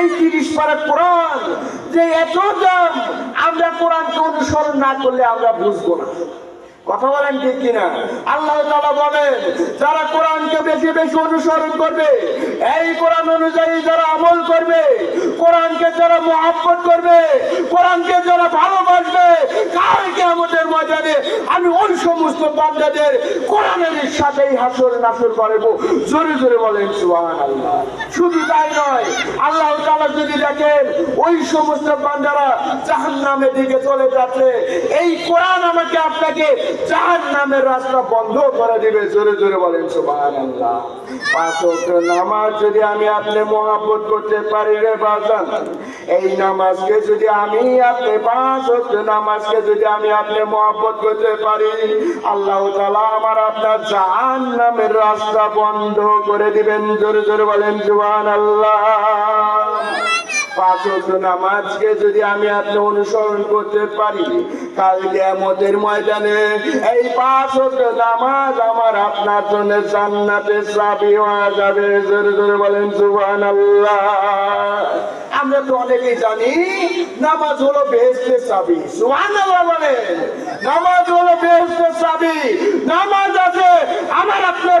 এই তিরিশ পারা কোরআন, যে এত দাম আমরা কোরআনকে অনুসরণ না করলে আমরা বুঝব না। কথা বলেন ঠিক কিনা? আল্লাহ তাআলা বলেন, যারা কোরআনকে বেশি বেশি অনুসরণ করবে, এই কোরআন অনুযায়ী যারা আমল করবে, কোরআনকে যারা মহাব্বত করবে, কোরআনকে যারা ভালোবাসবে কালকে আমাদের ময়দানে আমি ওই সমস্ত বান্দাদের কোরআনের সাথেই হাসর নাসর করব জোরে জোরে বলেন সুবহান আল্লাহ শুধু তাই নয়, আল্লাহ তাআলা যদি দেখেন ওই সমস্ত বান্দারা জাহান্নামের দিকে চলে যাচ্ছে, এই কোরআন আমাকে আপনাকে জাহান্নামের রাস্তা বন্ধ করে দিবে, জোরে জোরে বলেন নামাজ যদি আমি আপনি মহাব্বত করতে পারি রে বাজান, এই নামাজকে যদি আমি আপনি পাঁচ নামাজকে যদি আমি আপনি মহাব্বত করতে পারি, আল্লাহ তাআলা আমার আপনার জাহান্নামের রাস্তা বন্ধ করে দিবেন, জোরে জোরে বলেন, সুবহানাল্লাহ। পাঁচ যদি আমি আপনি অনুসরণ করতে পারি কাল কিয়ামতের ময়দানে এই পাঁচ নামাজ আমার আপনার জন্য জান্নাতে চাবি হয়ে যাবে। জোরে জোরে বলেন, সুবহানাল্লাহ। আমরা তো অনেকেই জানি, নামাজ হলো আছে, আমার আপনার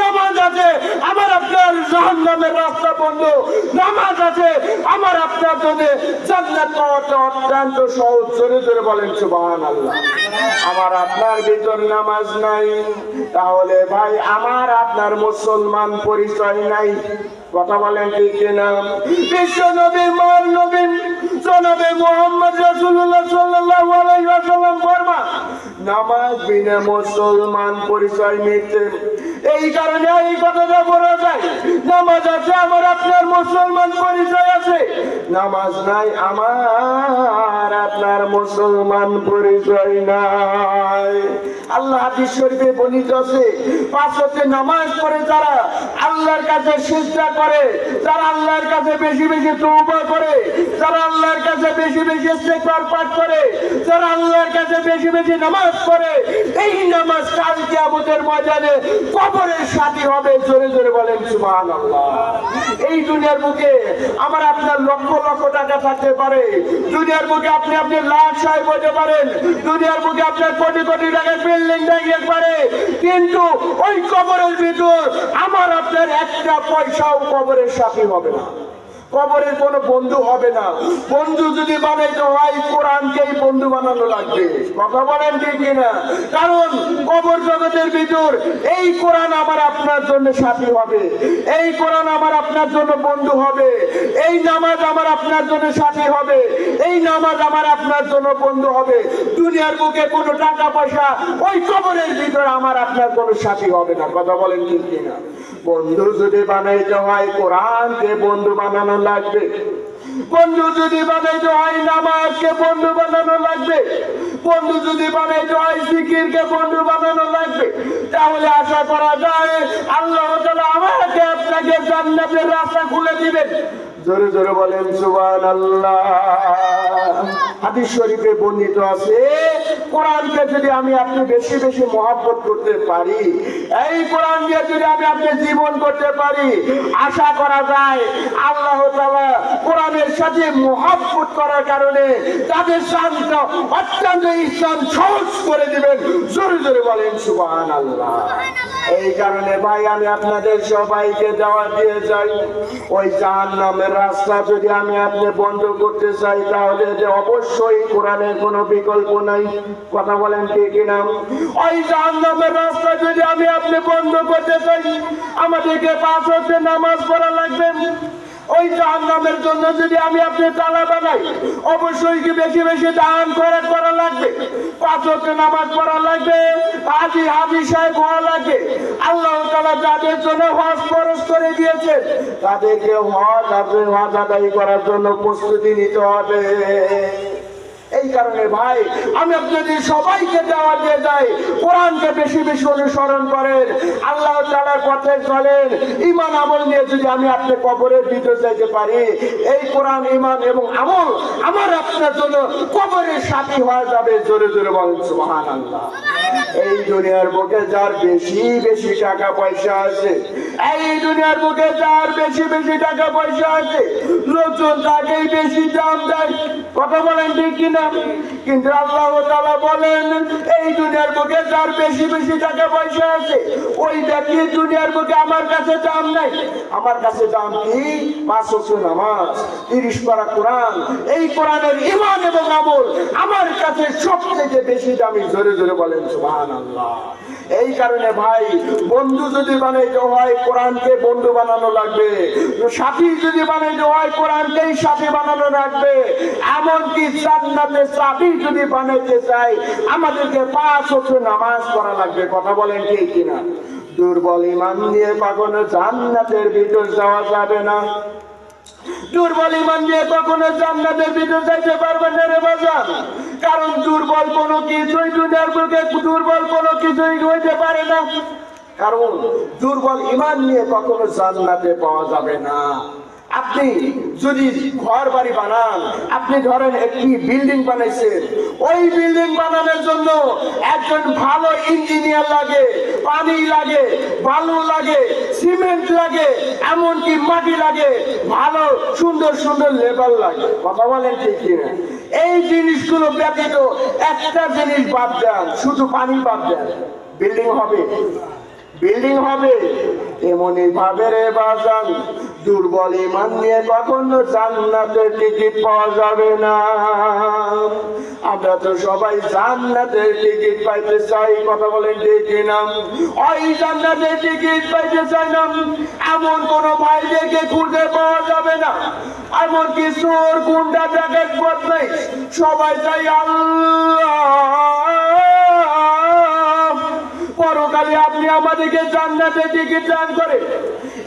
নামাজ আছে, আমার আপনার নামাজ আছে। আমার আপনার জন্য জান্নাত পাওয়াটা অত্যন্ত সহজ জোরে জোরে বলেন, সুবহানাল্লাহ। আমার আপনার ভিতর নামাজ নাই। তাহলে ভাই, আমার আপনার মুসলমান পরিচয় নাই। কথা বলেন ঠিক কিনা? বিশ্ব নবী মান নবী, জনাবে মোহাম্মদ রাসূলুল্লাহ সাল্লাল্লাহু আলাইহি ওয়াসাল্লাম ফরমান নামাজ বিনা মুসলমান পরিচয় মিথ্যে এই কারণে এই কথাটা বলা যায়। নামাজ আছে আমার আপনার মুসলমান পরিচয় নামাজ নাই, আমার আপনার মুসলমান পরিচয় নাই। আল্লাহ শরীফে বর্ণিত আছে, পাঁচ হচ্ছে নামাজ পড়ে যারা আল্লাহর কাছে সিজদা করে, যারা আল্লাহর কাছে বেশি বেশি তওবা করে, যারা আল্লাহর কাছে বেশি বেশি ইস্তেগফার পাঠ করে, যারা আল্লাহর কাছে বেশি বেশি নামাজ পড়ে, এই নামাজ কাল কিয়ামতের ময়দানে কবরের সাথী হবে, জোরে জোরে বলেন সুবহানাল্লাহ। এই দুনিয়ার বুকে আমার আপনার লক্ষ লক্ষ টাকা থাকতে পারে। দুনিয়ার মুখে আপনি আপনি লাখ সাহেব হতে পারেন। দুনিয়ার বুকে আপনার কোটি কোটি টাকার বিল্ডিং দেখতে পারে। কিন্তু ওই কবরের ভিতর আমার আপনার একটা পয়সাও কবরের সাথে হবে না। কবরের কোনো বন্ধু হবে না। বন্ধু যদি বানাইতে হয়, কোরআনকেই বন্ধু বানানো লাগবে। কথা বলেন ঠিক কিনা? কারণ কবর জগতের ভিতর এই কোরআন আমার আপনার জন্য সাথী হবে। এই কোরআন আমার আপনার জন্য বন্ধু হবে। এই নামাজ আমার আপনার জন্য সাথী হবে। এই নামাজ আমার আপনার জন্য বন্ধু হবে। দুনিয়ার বুকে কোনো টাকা পয়সা ওই কবরের ভিতর আমার আপনার কোনো সাথী হবে না। কথা বলেন ঠিক কিনা? বন্ধু যদি বানাইতে হয়, কোরআনকে বন্ধু বানানো লাগবে। বন্ধু যদি বানাইতে হয়, নামাজকে বন্ধু বানানো লাগবে। বন্ধু যদি বানাইতে হয়, জিকিরকে বন্ধু বানানো লাগবে। তাহলে আশা করা যায়, আল্লাহ আমাকে আপনাকে জান্নাতের রাস্তা খুলে দিবেন। জোরে জোরে বলেন, সুবহানাল্লাহ। হাদিস শরীফে বর্ণিত আছে, কোরআনকে যদি আমি আপনি বেশি বেশি মহাব্বত করতে পারি, এই কোরআন দিয়ে যদি আমি আপনি জীবন করতে পারি, আশা করা যায় আল্লাহ তাআলা কোরআনের সাথে মহাব্বত করার কারণে তাদের শান্ত অত্যন্ত ইসলাম সহজ করে দিবেন। জোরে জোরে বলেন, সুবহানাল্লাহ। এই কারণে ভাই, আমি আপনাদের সবাইকে দেওয়া দিয়ে যাই। ওই জাহান নামের রাস্তা যদি আমি আপনি বন্ধ করতে চাই, তাহলে যে অবশ্যই কোরআনের কোন বিকল্প নাই। কথা বলেন কি কিনা? ওই জাহান্নামের রাস্তা যদি আমি আপনি বন্ধ করতে চাই, আমাদেরকে পাঁচ হচ্ছে নামাজ পড়া লাগবে। ওই জাহান্নামের জন্য যদি আমি আপনি তালা বানাই, অবশ্যই কি বেশি বেশি দান করে করা লাগবে? পাঁচ ওয়াক্ত নামাজ পড়া লাগবে, হাজি হাজি সাহেব হওয়া লাগবে। আল্লাহ তালা যাদের জন্য হজ খরচ করে দিয়েছেন, তাদেরকে হজ আপনি হজ আদায় করার জন্য প্রস্তুতি নিতে হবে। এই কারণে ভাই, আমি আপনাদের সবাইকে দেওয়া দিয়ে যাই। কোরআনকে বেশি বেশি অনুসরণ করেন। আল্লাহ তালার পথে চলেন। ইমান আমল নিয়ে যদি আমি আপনি কবরের ভিতরে যাইতে পারি, এই কোরআন ইমান এবং আমল আমার আপনার জন্য কবরের সাথী হয়ে যাবে। জোরে জোরে বলেন সুবহান আল্লাহ এই দুনিয়ার বুকে যার বেশি বেশি টাকা পয়সা আছে, এই দুনিয়ার বুকে যার বেশি বেশি টাকা পয়সা আছে, লোকজন তাকেই বেশি দাম দেয়। কথা বলেন ঠিক কিনা? কিন্তু আল্লাহ বলেন, এই দুনিয়ার বুকে যার বেশি বেশি টাকা পয়সা আছে, ওই ব্যক্তি দুনিয়ার বুকে আমার কাছে দাম নাই। আমার কাছে দাম কি? পাঁচ নামাজ, তিরিশ পারা কোরআন। এই কোরআনের ইমান এবং আমল আমার কাছে সবথেকে বেশি দামি। জোরে জোরে বলেন, সুবহানাল্লাহ। এই কারণে ভাই, বন্ধু যদি বানাইতে হয়, কোরআনকে বন্ধু বানানো লাগবে। সাথী যদি বানাইতে হয়, কোরআনকেই সাথী বানানো লাগবে। এমনকি জান্নাতে সাথী যদি বানাইতে চাই আমাদেরকে পাঁচ ওয়াক্ত নামাজ পড়া লাগবে। কথা বলেন ঠিক কিনা? দুর্বল ইমান নিয়ে কখনো জান্নাতের ভিতর যাওয়া যাবে না। দুর্বল ইমান নিয়ে কখনো জান্নাতের ভিতরে যাইতে পারবে না রে বাজার। কারণ দুর্বল কোনো কিছুই দুনিয়ার বুকে দুর্বল কোনো কিছুই হইতে পারে না। কারণ দুর্বল ইমান নিয়ে কখনো জান্নাতে পাওয়া যাবে না। আপনি যদি ঘর বাড়ি বানান, আপনি ধরেন একটি বিল্ডিং বানাইছেন, ওই বিল্ডিং বানানোর জন্য একজন ভালো ইঞ্জিনিয়ার লাগে, পানি লাগে, বালু লাগে, সিমেন্ট লাগে, এমনকি মাটি লাগে, ভালো, সুন্দর সুন্দর লেবার লাগে। কথা বলেন ঠিক কিনা? এই জিনিসগুলো ব্যতীত একটা জিনিস বাদ দেন, শুধু পানি বাদ দেন। বিল্ডিং হবে। বিল্ডিং হবে। এমনই ভাবে রে বাজান দুর্বল ইমান নিয়ে কখনো জান্নাতের টিকিট পাওয়া যাবে না। আমরা তো সবাই জান্নাতের টিকিট পাইতে চাই, কথা বলেন ঠিক না ওই জান্নাতের টিকিট পাইতে চাই না। এমন কোন ভাই দেখে খুঁজে পাওয়া যাবে না। এমন কি চোর গুন্ডা জায়গায় বদলাই সবাই চাই আল্লাহ। পরকালে আপনি আমাদেরকে জান্নাতে টিকিট দান করে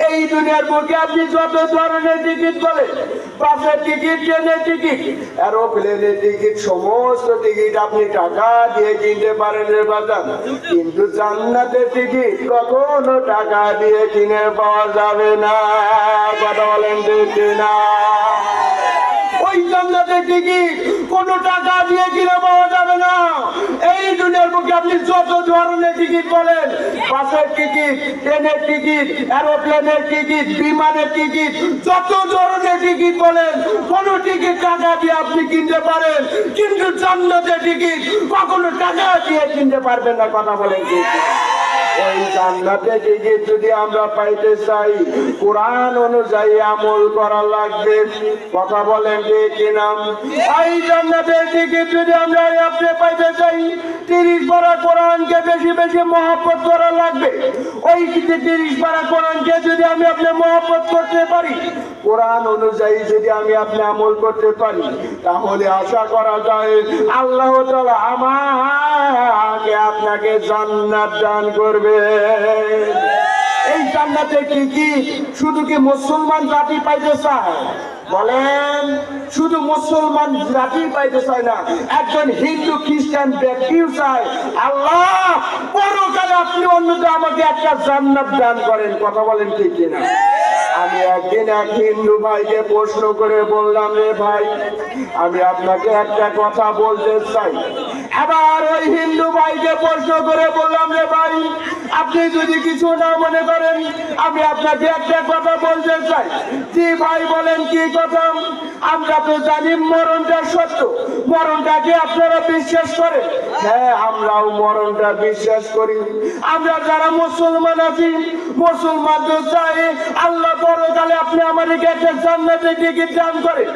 এই দুনিয়ার বুকে আপনি যত ধরনের টিকিট বলে বাসের টিকিট, ট্রেনের টিকিট এরোপ্লেনের টিকিট, সমস্ত টিকিট আপনি টাকা দিয়ে কিনতে পারেন রে বাজান। কিন্তু জান্নাতের টিকিট কখনো টাকা দিয়ে কিনে পাওয়া যাবে না। কথা বলেন না টিকিট কোন টাকা দিয়ে কিনে যাবে না। এই আপনি টিকিট বলেন টিকিট টিকিট টিকিট, বিমানের টিকিট টিকিট বলেন, কোন টিকিট টাকা দিয়ে আপনি কিনতে পারেন। কিন্তু জান্নাতের টিকিট কখনো টাকা দিয়ে কিনতে পারবেন না, কথা বলেন ওই জান্নাতে টিকিট যদি আমরা পাইতে চাই, কোরআন অনুযায়ী আমল করা লাগবে। কথা বলেন ঠিক কিনা? এই জান্নাতের টিকিট যদি আমরা আপনি পাইতে চাই, তিরিশ পারা কোরআনকে বেশি বেশি মহব্বত করা লাগবে। ওই তিরিশ পারা কোরআনকে যদি আমি আপনি মহব্বত করতে পারি কোরআন অনুযায়ী যদি আমি আপনি আমল করতে পারি, তাহলে আশা করা যায় আল্লাহ আমাকে আপনাকে জান্নাত দান করবে। এই জান্নাতে কি কি? শুধু কি মুসলমান জাতি পাইতে চায়? বলেন, শুধু মুসলমান জাতি পাইতে চায় না, একজন হিন্দু, খ্রিস্টান ব্যক্তিও চায়। আল্লাহ, পরকালে আপনি অন্যটা আমাকে একটা জান্নাত দান করেন, কথা বলেন ঠিক কিনা? আমি একদিন এক হিন্দু ভাইকে প্রশ্ন করে বললাম রে ভাই, আমি আপনাকে একটা কথা বলতে চাই। এবার ওই হিন্দু ভাইকে প্রশ্ন করে বললাম রে ভাই, আপনি যদি কিছু না মনে করেন, আমি আপনাকে একটা কথা বলতে চাই। জি ভাই, বলেন কি কথা? আমরা তো জানি মরণটা সত্য। মরণটাকে আপনারা বিশ্বাস করেন? হ্যাঁ আমরাও মরণটা বিশ্বাস করি। আমরা যারা মুসলমান আছি মুসলমান তো চাই আল্লাহ পরকালে আপনি আমাদেরকে একটা জান্নাতে টিকিট দান করেন।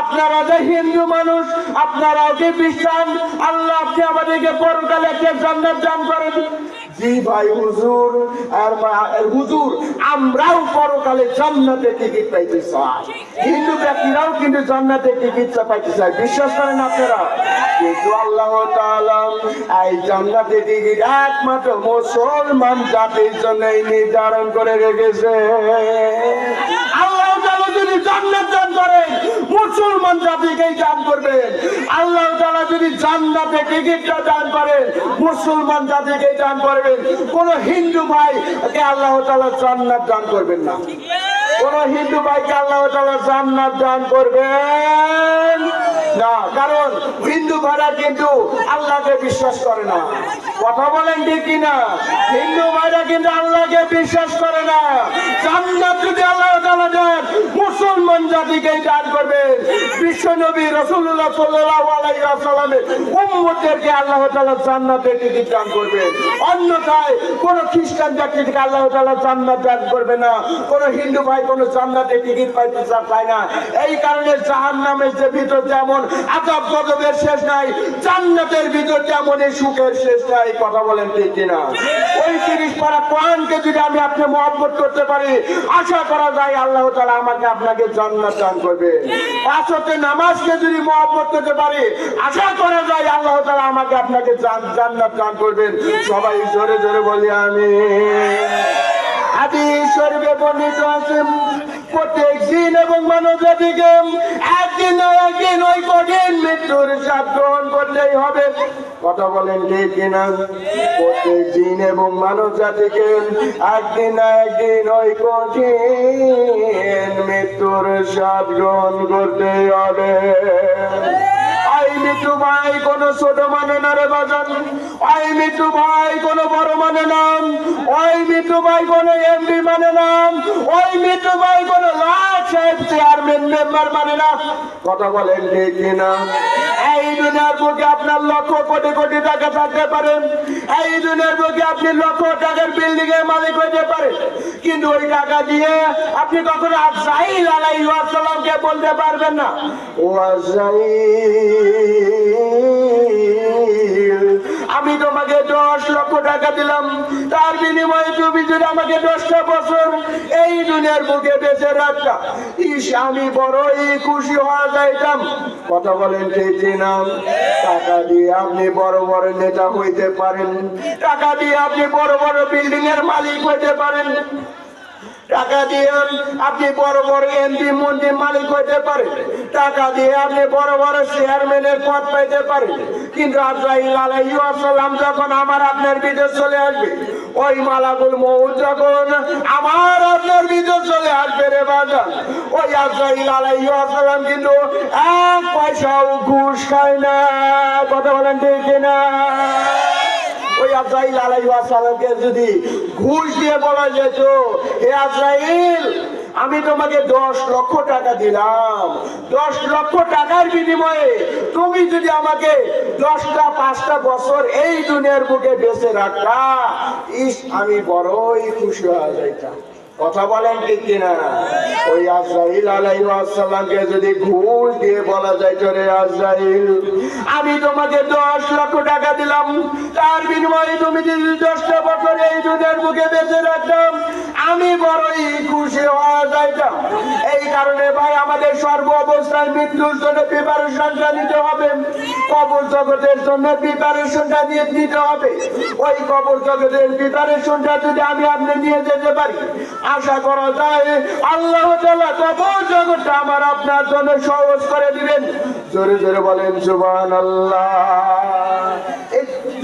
আপনারা যে হিন্দু মানুষ, আপনারাও কি বিশ্বাস আল্লাহ আপনি আমাদেরকে পরকালে একটা জান্নাত দান করেন। জি ভাই, হুজুর, আর হুজুর, আমরাও পরকালে জান্নাতে টিকিট পাইতে চাই। হিন্দু ব্যক্তিরাও কিন্তু জান্নাতে টিকিট পাইতে চাই বিশ্বাস করেন আপনারা? কিন্তু আল্লাহ তাআলা এই জান্নাতে টিকিট একমাত্র মুসলমান জাতির জন্যই নির্ধারণ করে রেখেছে আল্লাহ তাআলা যদি জান্নাত দান করেন মুসলমান জাতিকেই দান করবেন। আল্লাহ তারা যদি জান্নাতে টিকিটটা দান করেন, মুসলমান জাতিকেই দান করবেন। কোন হিন্দু ভাইকে আল্লাহ তালা জান্নাত দান করবেন না। কোন হিন্দু ভাইকে আল্লাহ তালা জান্নাত দান করবেন। না, কারণ হিন্দু ভাইরা কিন্তু আল্লাহকে বিশ্বাস করে না। কথা বলেন ঠিক কিনা? হিন্দু ভাইরা কিন্তু আল্লাহকে বিশ্বাস করে না। জান্নাত যদি আল্লাহ তাআলা দেন, মুসলমান জাতিকেই দান করবেন। বিশ্ব নবী রাসূলুল্লাহ সাল্লাল্লাহু আলাইহি ওয়াসাল্লামের উম্মতদেরকে আল্লাহ তাআলা জান্নাতে টিকিট দান করবেন। অন্যথায় কোন খ্রিস্টান জাতিকে আল্লাহ তাআলা জান্নাত দান করবে না। কোন হিন্দু ভাই কোন জান্নাতে টিকিট পাইতে চা- পায় না। এই কারণে জাহান্নামের যে ভিতর যেমন আজাব গজবের শেষ নাই, জান্নাতের ভিতর যেমন এই সুখের শেষ নাই, কথা বলেন ঠিক কিনা? ওই তিরিশ পারা কোরআনকে যদি আমি আপনি মহব্বত করতে পারি, আশা করা যায় আল্লাহ তাআলা আমাকে আপনাকে জান্নাত দান করবে। পাঁচ নামাজকে যদি মহব্বত করতে পারি, আশা করা যায় আল্লাহ তাআলা আমাকে আপনাকে জান্নাত দান করবেন। সবাই জোরে জোরে বলি আমি হাদিস শরীফে বর্ণিত আছে প্রত্যেক দিন এবং মানব জাতিকে একদিন না একদিন ওই কঠিন মৃত্যুর সাপ গ্রহণ করতেই হবে। কথা বলেন ঠিক কিনা? প্রত্যেক দিন এবং মানব জাতিকে একদিন না একদিন ওই কঠিন মৃত্যুর সাপ গ্রহণ করতেই হবে। মিঠু ভাই, কোন ছোট মানে না রে বাজান। আই মিঠু ভাই, কোন বড় মানে নাম ওই মিঠু ভাই, কোন এমপি মানে নাম ওই মিঠু ভাই, কোন লাখ চেয়ারম্যান মেম্বার মানে লক্ষ কোটি কোটি টাকা থাকতে পারেন এই দুনিয়ার বুকে আপনি লক্ষ টাকার বিল্ডিং এর মালিক হতে পারেন কিন্তু ওই টাকা দিয়ে আপনি কখনো আজরাইল আলাইহিস বলতে পারবেন না। ও আজরাইল আমি তোমাকে দশ লক্ষ টাকা দিলাম। তার বিনিময়ে তুমি যদি আমাকে দশটা বছর এই দুনিয়ার বেঁচে রাখতাম ইস, আমি বড়ই খুশি হওয়া যাইতাম। কথা বলেন ঠিক না টাকা দিয়ে আপনি বড় বড় নেতা হইতে পারেন। টাকা দিয়ে আপনি বড় বড় বিল্ডিং এর মালিক হইতে পারেন। টাকা দিয়ে আপনি বড় বড় এমপি মন্ত্রী মালিক হইতে পারেন। টাকা দিয়ে আপনি বড় বড় চেয়ারম্যানের পদ পাইতে পারেন। কিন্তু আজরাইল আলাইহিস যখন আমার আপনার ভিতর চলে আসবে, ওই মালাকুল মউত যখন আমার আপনার ভিতর চলে আসবে রে বাজান, ওই আজরাইল আলাইহিস সালাম কিন্তু এক পয়সাও ঘুষ খায় না। কথা বলেন ঠিক না ওই আজরাইল আলাইহিসসালামকে যদি ঘুষ দিয়ে বলা যেত হে আজরাইল, আমি তোমাকে দশ লক্ষ টাকা দিলাম। দশ লক্ষ টাকার বিনিময়ে তুমি যদি আমাকে দশটা, পাঁচটা বছর এই দুনিয়ার বুকে বেঁচে রাখতা, ইস, আমি বড়ই খুশি হয়ে যাইতাম। কথা বলেন ঠিক কিনা? ওই আজরাইল আলাইসাল্লামকে যদি ঘুষ দিয়ে বলা যায় রে আজরাইল, আমি তোমাকে দশ লক্ষ টাকা দিলাম। তার বিনিময়ে তুমি যদি দশটা বছর এই দুনিয়ার বুকে বেঁচে রাখতাম, আমি বড়ই খুশি হওয়া যাইতাম। এই কারণে ভাই, আমাদের সর্ব অবস্থায় মৃত্যুর জন্য প্রিপারেশনটা নিতে হবে। কবর জগতের জন্য প্রিপারেশনটা নিয়ে নিতে হবে। ওই কবর জগতের প্রিপারেশনটা যদি আমি আপনি নিয়ে যেতে পারি, আশা করা যায় আল্লাহ কবর জগৎটা আমার আপনার জন্য সহজ করে দিবেন। জোরে জোরে বলেন সুবহান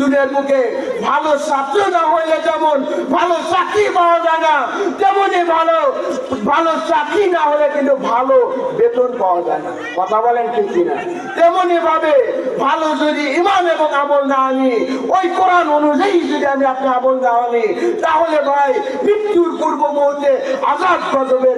দুনিয়ার মুখে ভালো ছাত্র না হইলে যেমন ভালো চাকরি পাওয়া যায় না তেমনি ভালো ভালো চাকরি না হলে কিন্তু ভালো বেতন পাওয়া যায় না। কথা বলেন ঠিক কিনা? তেমনি ভাবে ভালো যদি ইমান এবং আমল না আনি, ওই কোরআন অনুযায়ী যদি আমি আপনি আমল না আনি, তাহলে ভাই মৃত্যুর পূর্ব মুহূর্তে আজাদ গজবের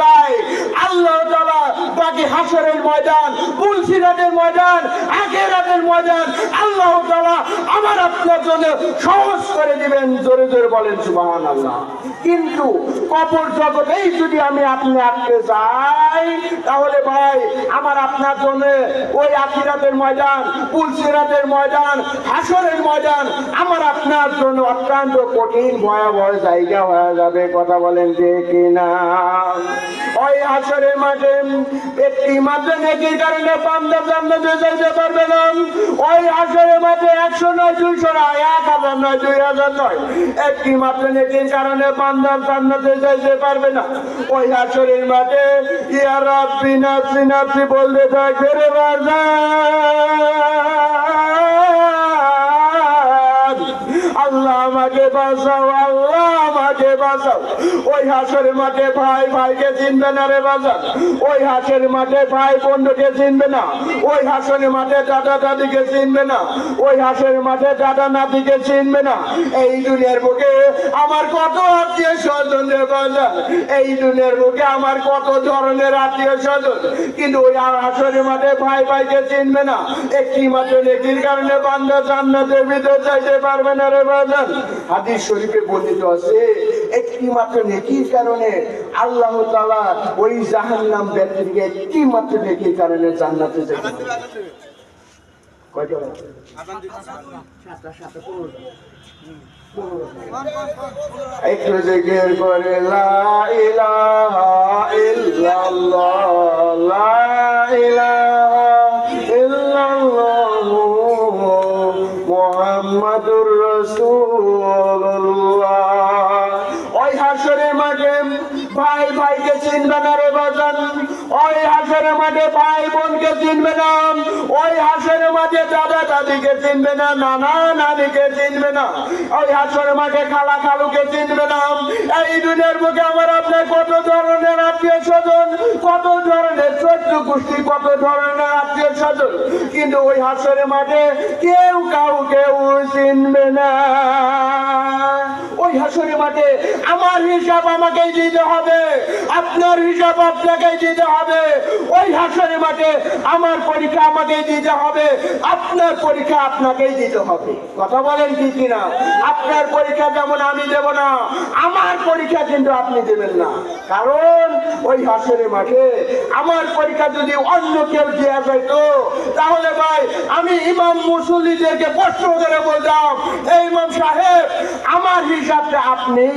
যাই, আল্লাহ বাকি হাসরের ময়দান পুলসিরাতের ময়দান, আখেরাতের ময়দান, আল্লাহ তাআলা আমার আপনার জন্য সহজ করে দিবেন। জোরে জোরে বলেন সুবাহান আল্লাহ কিন্তু কবর জগতেই যদি আমি আপনি আঁকতে যাই, তাহলে ভাই আমার আপনার জন্য ওই আখিরাতের ময়দান, পুলসিরাতের ময়দান, হাসরের ময়দান আমার আপনার জন্য অত্যন্ত কঠিন, ভয়াবহ জায়গা হয়ে যাবে, কথা বলেন যে কিনা? ওই হাসরের মাঠে একটি মাত্র নেকির কারণে পান্দা জান্নাতে যেতে পারবে না ওই হাসরের মাঠে একশো নয়, দুইশো নয়, এক হাজার নয়, দুই হাজার নয়। একটি মাত্র নেকির কারণে পান্দা জান্নাতে যেতে পারবে না। ওই হাসরের মাঠে ইয়া রাব্বি নাফসি নাফসি বলতে থাকবে রে বাজার আল্লাহ আমাকে বাঁচাও, আল্লাহ আমাকে বাঁচাও। ওই হাসের মাঠে ভাই ভাইকে চিনবে না রে বাজার। ওই হাসের মাঠে ভাই বন্ধুকে চিনবে না। ওই হাসের মাঠে দাদা দাদিকে চিনবে না। ওই হাসের মাঠে দাদা নাতিকে চিনবে না। এই দুনিয়ার বুকে আমার কত আত্মীয় স্বজন রে বাজার। এই দুনিয়ার বুকে আমার কত ধরনের আত্মীয় স্বজন। কিন্তু ওই হাসরের মাঠে ভাই ভাইকে চিনবে না। একটি মাত্র নেকির কারণে বান্দা জান্নাতের ভিতর যাইতে পারবে না রে বাজার। হাদিস শরীফে বর্ণিত আছে, একটি মাত্র নেকির কারণে? আল্লাহ ওই জাহান্নাম ব্যক্তিকে একটি মাত্র নেকির কারণে জান্নাতে যেতে মুহাম্মাদুর রাসূলুল্লাহ। ভাই ভাইকে চিনবে না রে বাজান। ওই হাসের মাঠে ভাই বোনকে চিনবে না। ওই হাসের মাঠে দাদা দাদিকে চিনবে না, নানা নানিকে চিনবে না। ওই হাসরের মাঠে খালা খালুকে চিনবে না। এই দুনিয়ার মুখে আমার আপনার কত ধরনের আত্মীয় স্বজন, কত ধরনের চৈত্র গোষ্ঠী, কত ধরনের আত্মীয় স্বজন। কিন্তু ওই হাসের মাঠে কেউ কাউকে চিনবে না। ওই হাসরের মাঠে, আমার হিসাব আমাকেই দিতে হবে, আপনার হিসাব আপনাকেই দিতে হবে। ওই হাসরের মাঠে আমার পরীক্ষা আমাকেই দিতে হবে, আপনার পরীক্ষা আপনাকেই দিতে হবে। কথা বলেন কি কিনা? আপনার পরীক্ষা যেমন আমি দেব না, আমার পরীক্ষা কিন্তু আপনি দেবেন না। কারণ ওই হাসরের মাঠে আমার পরীক্ষা যদি অন্য কেউ দেওয়া যাইতো, তাহলে ভাই, আমি ইমাম মুসল্লিদেরকে প্রশ্ন করে বলতাম এই ইমাম সাহেব, আমার হিসাবটা আপনিই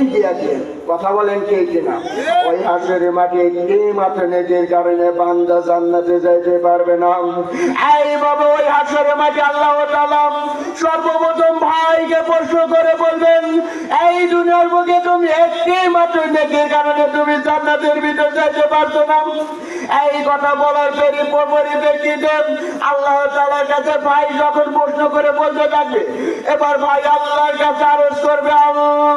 কথা বলেন কে কিনা? ওই হাসরের একটি মাত্র নেকের কারণে বান্দা জান্নাতে যাইতে পারবে না? এই ওই মাঠে আল্লাহ সর্বপ্রথম ভাইকে প্রশ্ন করে বলবেন, এই দুনিয়ার বুকে তুমি একটি মাত্র নেকের কারণে তুমি জান্নাতের ভিতর যাইতে পারছ না? এই কথা বলার পরি পরিপ্রেক্ষিতে আল্লাহ তাআলার কাছে ভাই যখন প্রশ্ন করে বলতে থাকবে, এবার ভাই আল্লাহর কাছে আরজ করবে আল্লাহ।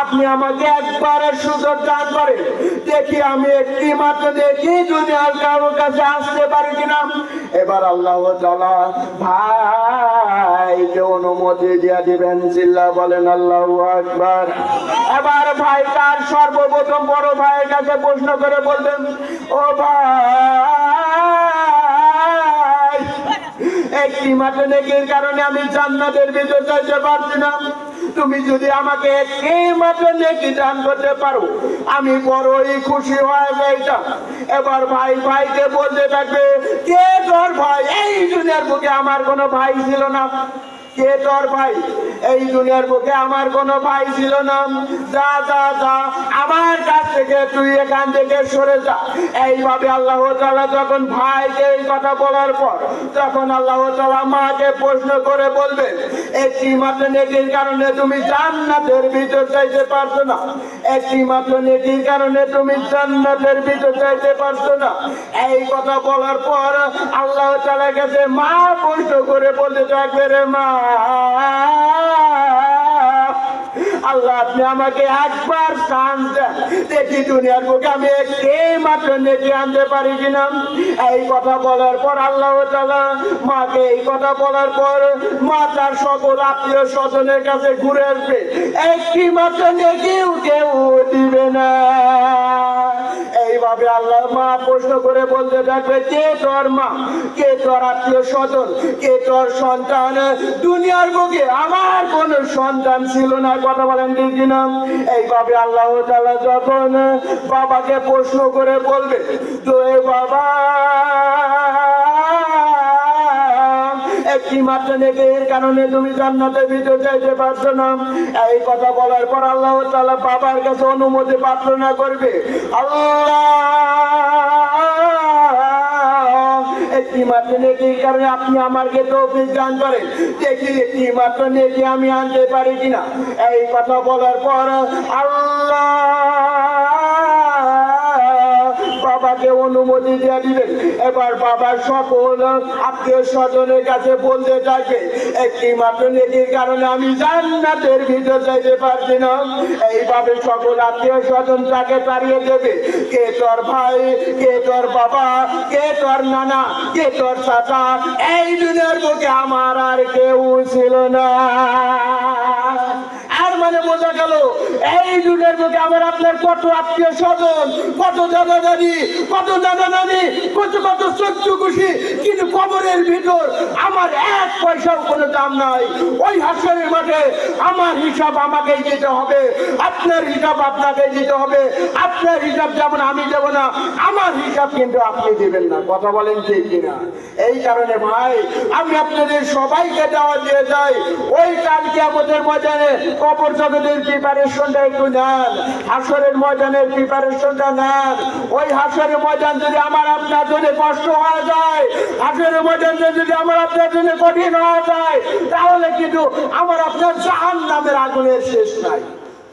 আপনি আমাকে একবারের সুযোগ দান করেন। দেখি আমি একটি মাত্র দেখি দুনিয়ার কারোর কাছে আসতে পারি কিনা। এবার আল্লাহ ভাইকে অনুমতি দিয়ে দিবেন। চিল্লা বলেন, আল্লাহ আকবার। এবার ভাই তার সর্বপ্রথম বড় ভাইয়ের কাছে প্রশ্ন করে বলবেন, ও ভাই একটি মাত্র নেকির কারণে আমি জান্নাতের ভিতর যাইতে পারছি না। তুমি যদি আমাকে একটি মাত্র নেকি দান করতে পারো, আমি বড়ই খুশি হয়ে যাইতাম। এবার ভাই ভাইকে বলতে থাকবে, কে তোর ভাই? এই দুনিয়ার বুকে আমার কোনো ভাই ছিল না। কে তোর ভাই? এই দুনিয়ার বুকে আমার কোনো ভাই ছিল না। যা যা যা, আমার কাছ থেকে তুই এখান থেকে সরে যা। এইভাবে আল্লাহ তাআলা যখন ভাইকে এই কথা বলার পর, তখন আল্লাহ তাআলা মাকে প্রশ্ন করে বলবেন, একটি মাত্র নেকির কারণে তুমি জান্নাতের ভিতর চাইতে পারছ না। একটি মাত্র নেটির কারণে তুমি জান্নাতের ভিতর চাইতে পারছ না। এই কথা বলার পর আল্লাহ তাআলার কাছে মা প্রশ্ন করে বলতে থাকবে রে মা। আল্লাহ, আপনি আমাকে একবার চান দেখি দুনিয়ার বুকে আমি একটি মাত্র নেকি আনতে পারি কিনা। এই কথা বলার পর আল্লাহ তালা মাকে এই কথা বলার পর মা তার সকল আত্মীয় স্বজনের কাছে ঘুরে আসবে। একটি মাত্র নেকিও কেউ দিবে না। এইভাবে আল্লাহ মা প্রশ্ন করে বলতে থাকবে, কে তোর মা? কে তোর আত্মীয় স্বজন? কে তোর সন্তান? দুনিয়ার বুকে আমার কোন সন্তান ছিল না। কথা বলেন দিদি না এইভাবে আল্লাহ তালা যখন বাবাকে প্রশ্ন করে বলবে, তো এ বাবা একটি মাত্র নেবে এর কারণে তুমি জান্নাতের ভিতর যাইতে পারছ না। এই কথা বলার পর আল্লাহ তাআলা বাবার কাছে অনুমতি প্রার্থনা করবে। কারণে আপনি আমাকে তৌফিক দান করেন? দেখি একটি মাত্র নেকি আমি আনতে পারি কিনা? এই কথা বলার পর আল্লাহ! বাবাকে অনুমতি দিয়ে দিবেন। এবার বাবার সকল আত্মীয় স্বজনের কাছে বলতে থাকবে একটি মাত্র নেকির কারণে আমি জান্নাতের ভিতর যাইতে পারছি না। এইভাবে সকল আত্মীয় স্বজন তাকে তাড়িয়ে দেবে। কে তোর ভাই, কে তোর বাবা, কে তোর নানা, কে তোর চাচা, এই দুনিয়ার বুকে আমার আর কেউ ছিল না। মানে বোঝা গেল, এই যুগের বুকে আমার আপনার কত আত্মীয় স্বজন, কত দাদা দাদি, কত দাদা দাদি কত কত চোদ্দ খুশি, কিন্তু কবরের ভিতর আমার এক পয়সাও কোনো দাম নাই। ওই হাসনের মাঠে আমার হিসাব আমাকেই দিতে হবে, আপনার হিসাব আপনাকেই দিতে হবে, আপনার হিসাব যেমন আমি দেব না, আমার হিসাব কিন্তু আপনি দিবেন না। কথা বলেন ঠিক কিনা? এই কারণে ভাই, আমি আপনাদের সবাইকে দেওয়া দিয়ে যাই, ওই কালকে আমাদের ময়দানে কবর জগতের প্রিপারেশনটা একটু নেন। হাসরের ময়দানের প্রিপারেশনটা নেন। ওই হাসরের ময়দান যদি আমার আপনার জন্য কষ্ট হয়ে যায়, হাসরের ময়দান যদি আমার আপনার জন্য কঠিন হয়ে যায়, তাহলে কিন্তু আমার আপনার জাহান নামের আগুনের শেষ নাই।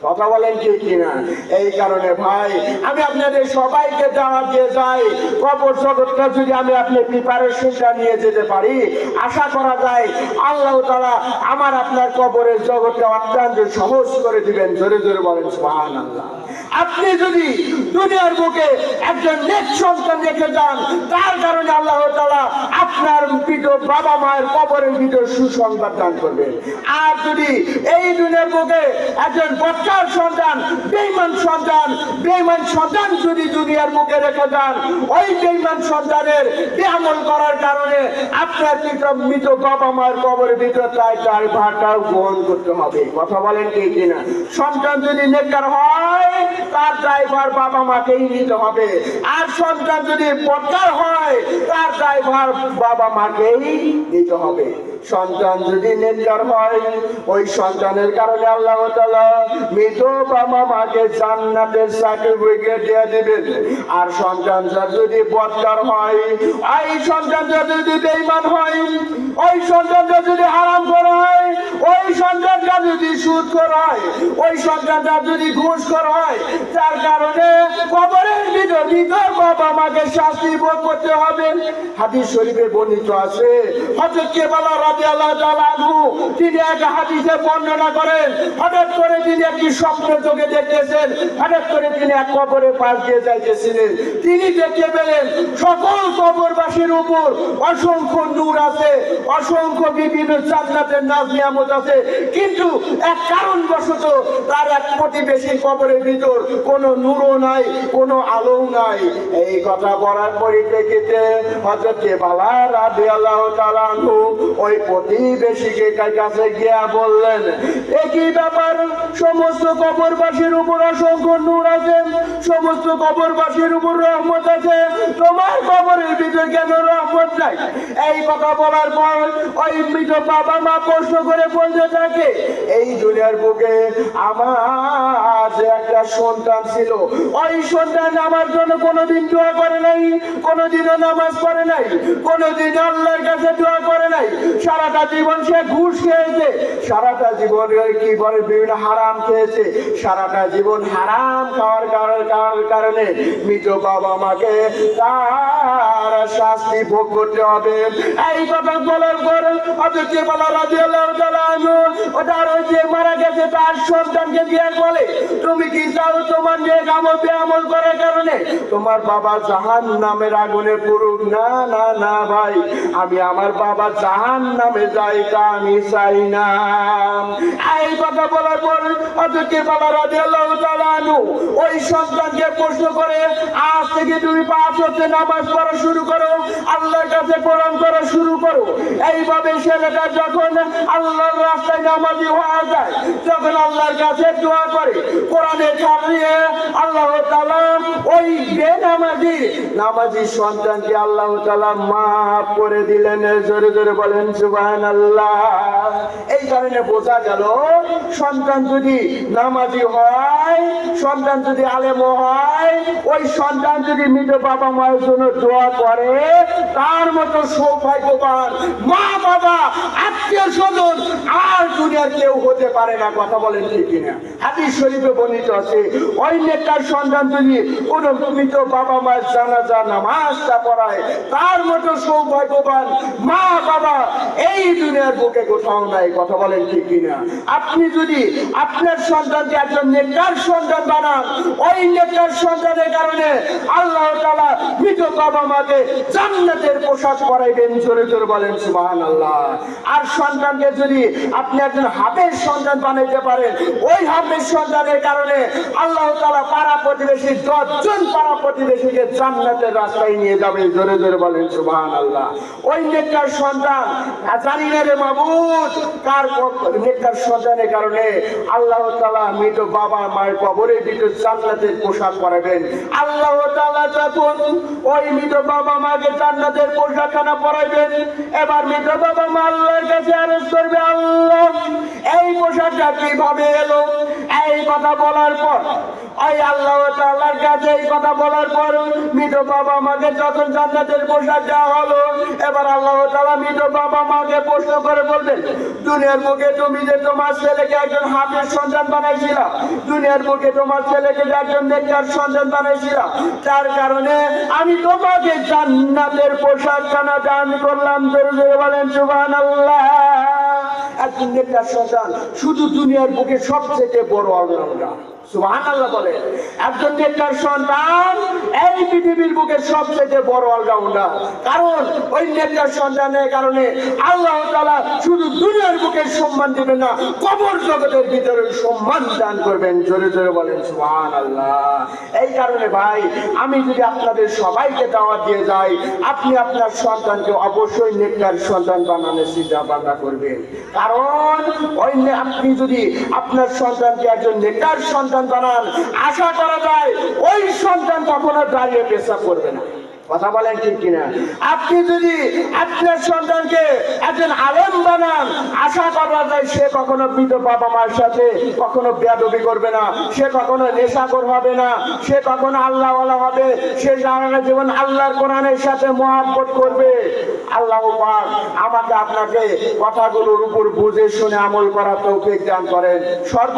কথা বলেন ঠিক কিনা? এই কারণে ভাই, আমি আপনাদের সবাইকে দাওয়াত দিয়ে যাই, কবর জগৎটা যদি আমি আপনি প্রিপারেশনটা নিয়ে যেতে পারি, আশা করা যায় আল্লাহ তাআলা আমার আপনার কবরের জগৎটা অত্যন্ত সহজ করে দিবেন। জোরে জোরে বলেন, সুবহানাল্লাহ। আপনি যদি দুনিয়ার বুকে একজন নেক সন্তান রেখে যান, তার কারণে আল্লাহ তালা আপনার ভিতর বাবা মায়ের কবরের ভিতর সুসংবাদ দান করবেন। আর যদি এই দুনিয়ার বুকে একজন বচ্চার সন্তান বেইমান সন্তান বেইমান সন্তান যদি দুনিয়ার মুখে রেখে যান ওই বেইমান সন্তানের বেআমল করার কারণে আপনার মৃত বাবা মায়ের কবরের ভিতর তাই তার ভাটাও গ্রহণ করতে হবে। কথা বলেন কি কিনা? সন্তান যদি নেককার হয়, তার ড্রাইভার বাবা মাকেই নিতে হবে। আর সন্তান যদি বদকার হয়, তার ড্রাইভার বাবা মাকেই নিতে হবে। সন্তান যদি নেককার হয়, ওই সন্তানের কারণে আল্লাহ মৃত বাবা মাকে জান্নাতের সার্টিফিকেট দিয়ে দিবেন। আর সন্তান যদি বদকার হয় ওই সন্তান যদি বেঈমান হয়, ওই সন্তানটা যদি হারাম করা হয়, ওই সন্তানটা যদি সুদ করা হয়, ওই সন্তানটা যদি ঘুষ করা হয়, তার কারণে কবরের ভিতর ভিতর বাবা মাকে শাস্তি ভোগ করতে হবে। হাদিস শরীফে বর্ণিত আছে, হযরত কেবালা তিনি এক হাদিসে বর্ণনা করেন, হঠাৎ করে তিনি একটি স্বপ্ন চোখে দেখতেছেন, হঠাৎ করে তিনি এক কবরের পাশ দিয়ে যাইতেছিলেন। তিনি দেখতে পেলেন সকল কবরবাসীর উপর অসংখ্য নূর আছে, অসংখ্য বিভিন্ন নিয়ামত আছে, কিন্তু এক কারণবশত তার এক প্রতিবেশীর কবরের ভিতর কোনো নূরও নাই, কোনো আলো নাই। এই কথা বলার পরিপ্রেক্ষিতে হযরত বালা রাদিয়াল্লাহু তাআলা আনহু ওই প্রতিবেশীকে কাছে গিয়া বললেন, একই ব্যাপার, সমস্ত কবরবাসীর উপর অসংখ্য নূর আছে, সমস্ত কবরবাসীর উপর রহমত আছে, তোমার কবরের ভিতরে কেন রহমত নাই? এই কথা বলার পর ওই মৃত বাবা মা প্রশ্ন করে বলতে থাকে, এই দুনিয়ার বুকে আমার যে একটা সন্তান ছিল, ওই সন্তান আমার জন্য কোনোদিন দোয়া করে নাই, কোনোদিনও নামাজ পড়ে নাই কোনোদিন আল্লাহর কাছে দোয়া করে নাই সারাটা জীবন সে ঘুষ খেয়েছে। সারাটা জীবন কি বলে বিভিন্ন হারাম খেয়েছে। সারাটা জীবন হারাম খাওয়ার কারণ- মৃত বাবা মাকে তার শাস্তি ভোগ করতে হবে। এই কথা বলার পর অযোধ্যা বলা রাজি ওটার ওই যে মারা গেছে তার সন্তানকে দিয়ে বলে, তুমি কি চাও তোমার যে আমল আমল করার কারণে? তোমার বাবা জাহান নামের আগুনে পুরুক না না না ভাই, আমি আমার বাবা জাহান নামে জায়গা আমি চাই না। এই কথা বলার পর অতকে বাবা রাজি আল্লাহ তালানু ওই সন্তানকে প্রশ্ন করে, আজ থেকে তুমি পাঁচ হচ্ছে নামাজ পড়া শুরু করো, আল্লাহর কাছে কোরআন করা শুরু করো। এইভাবে ছেলেটা যখন আল্লাহর রাস্তায় নামাজি হওয়া যায়, যখন আল্লাহর কাছে দোয়া করে, কোরআনে ছাড়িয়ে আল্লাহ তালা ওই বেনামাজি, নামাজি সন্তানকে আল্লাহ তালা মাফ করে দিলেন। জোরে জোরে বলেন তার মতো সৌভাগ্যবান মা বাবা, আত্মীয় স্বজন আর দুনিয়ার কেউ হতে পারে না, কথা বলেন ঠিক কিনা? হাদিস শরীফে বর্ণিত আছে, ওই নেতার সন্তান যদি কোনো মৃত বাবা মায়ের জানাজা, নামাজটা পড়ায়, তার মতো সৌভাগ্যবান মা বাবা এই দুনিয়ার বুকে কোথাও নাই, কথা বলেন ঠিক কিনা? আপনি যদি আপনার সন্তানকে একজন নেতার সন্তান বানান, ওই নেতার সন্তানের কারণে আল্লাহ তালা মৃত বাবা মাকে জান্নাতের পোশাক জোরে জোরে বলেন আল্লাহ আর সন্তানকে যদি আপনি একজন হাফের সন্তান বানাইতে পারেন, ওই হাফের সন্তানের কারণে আল্লাহ তালা পাড়া প্রতিবেশী, দশজন পাড়া প্রতিবেশীকে জান্নাতের রাস্তায় নিয়ে যাবে, জোরে জোরে বলেন সুবাহান আল্লাহ ওই নেককার সন্তান আল্লাহ তালা মৃত বাবা মায়ের কবরে দিতে জান্নাতের পোশাক পরাবেন। আল্লাহ তালা যখন ওই মৃত বাবা মাকে জান্নাতের পোশাকখানা পরাইবেন, এবার মৃত বাবা মা আল্লাহর কাছে আরজ করবে, আল্লাহ, এই পোশাকটা কীভাবে এলো? এই কথা বলার পর আল্লাহ কাছে এই কথা বলার বাবা মাকে জান্নাতের পোশাক দেওয়া হলো, এবার আল্লাহ বাবা মাকে প্রশ্ন করে দুনিয়ার মুখে তুমি যে তোমার ছেলেকে একজন দুনিয়ার মুখে তোমার ছেলেকে একজন তার কারণে আমি তোমাকে জান্নাতের পোশাকখানা দান করলাম। জোরে বলেন, সুবহানাল্লাহ। একজন নেককার সন্তান শুধু দুনিয়ার বুকে সবচেয়ে বড় অলরাউন্ডার এই কারণ সম্মান দিবেন না, কবর জগতের ভিতরে সম্মান দান করবেন। জোরে জোরে বলেন এই কারণে ভাই, আমি যদি আপনাদের সবাইকে দাওয়াত দিয়ে যাই, আপনি আপনার সন্তানকে অবশ্যই নেককার সন্তান বানানোর চিন্তা ভাবনা করবেন। কারণ ওই আপনি যদি আপনার সন্তানকে একজন নেককার সন্তান বানান। আশা করা যায় ওই সন্তান কখনো দাঁড়িয়ে পেশা করবে না। কথা বলেন ঠিক কিনা? আপনি যদি আপনার সন্তানকে একজন আলেম বানান, আশা করা যায় সে কখনো মৃত বাবা মার সাথে কখনো বেয়াদবি করবে না, সে কখনো নেশাকর হবে না, সে কখনো আল্লাহওয়ালা হবে, সে জানা জীবন আল্লাহর কোরআনের সাথে মহাব্বত করবে। আল্লাহ পাক আমাকে আপনাকে কথাগুলোর উপর বুঝে শুনে আমল করা তৌফিক দান করেন। সর্ব